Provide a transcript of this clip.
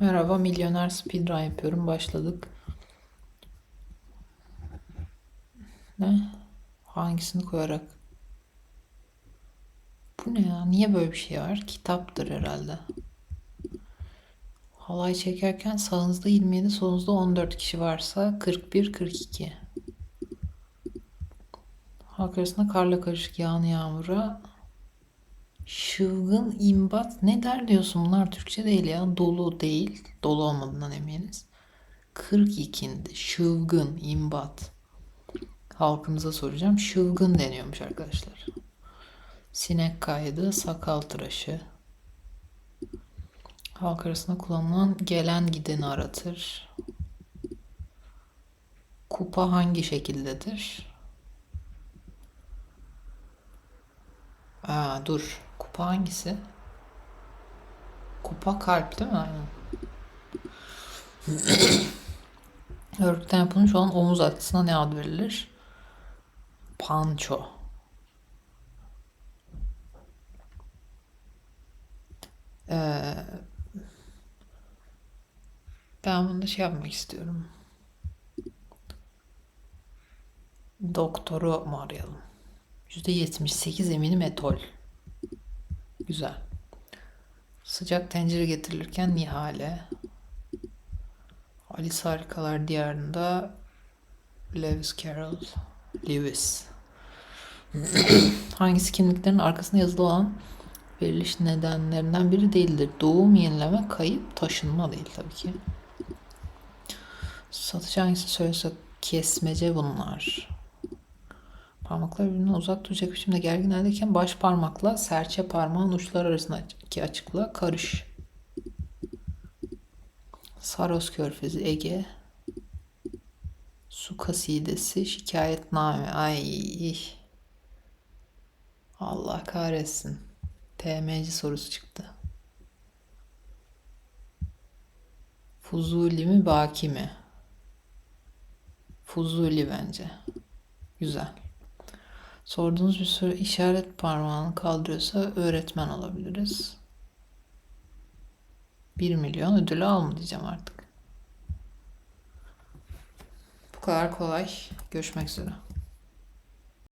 Merhaba, milyoner speedrun yapıyorum. Başladık. Ne? Hangisini koyarak? Bu ne ya? Niye böyle bir şey var? Kitaptır herhalde. Halay çekerken sağınızda 27, solunuzda 14 kişi varsa 41, 42. Halk arasında karla karışık yağan yağmura Şıvgın, imbat ne der diyorsun bunlar Türkçe değil ya. Dolu değil. Dolu olmadığından eminiz. 42'inde şıvgın, imbat. Halkımıza soracağım. Şıvgın deniyormuş arkadaşlar. Sinek kaydı, sakal tıraşı. Halk arasında kullanılan gelen gideni aratır. Kupa hangi şekildedir? Aa, dur. Kupa hangisi? Kupa kalp değil mi? Aynen. Örgüten yapılmış olan omuz atkısına ne ad verilir? Panço. Ee, ben bunu şey yapmak istiyorum. Doktoru mu arayalım? %78 eminim etol. Güzel. Sıcak tencere getirilirken Nihale. Alice Harikalar Diyarı'nda Lewis Carroll. Lewis. Hangisi kimliklerin arkasında yazılı olan veriliş nedenlerinden biri değildir? Doğum, yenileme, kayıp, taşınma değil tabii ki. Satıcı hangisi söylese kesmece bunlar. Parmaklar birbirinden uzak duracak biçimde gergin haldeyken baş parmakla serçe parmağın uçları arasındaki açıklığa karış. Saros Körfezi, Ege. Su kasidesi, şikayetname. Ay. Allah kahretsin. TMC sorusu çıktı. Fuzuli mi, Baki mi? Fuzuli bence. Güzel. Sorduğunuz bir soru işaret parmağını kaldırıyorsa öğretmen olabiliriz. 1 milyon ödülü alma diyeceğim artık. Bu kadar kolay. Görüşmek üzere.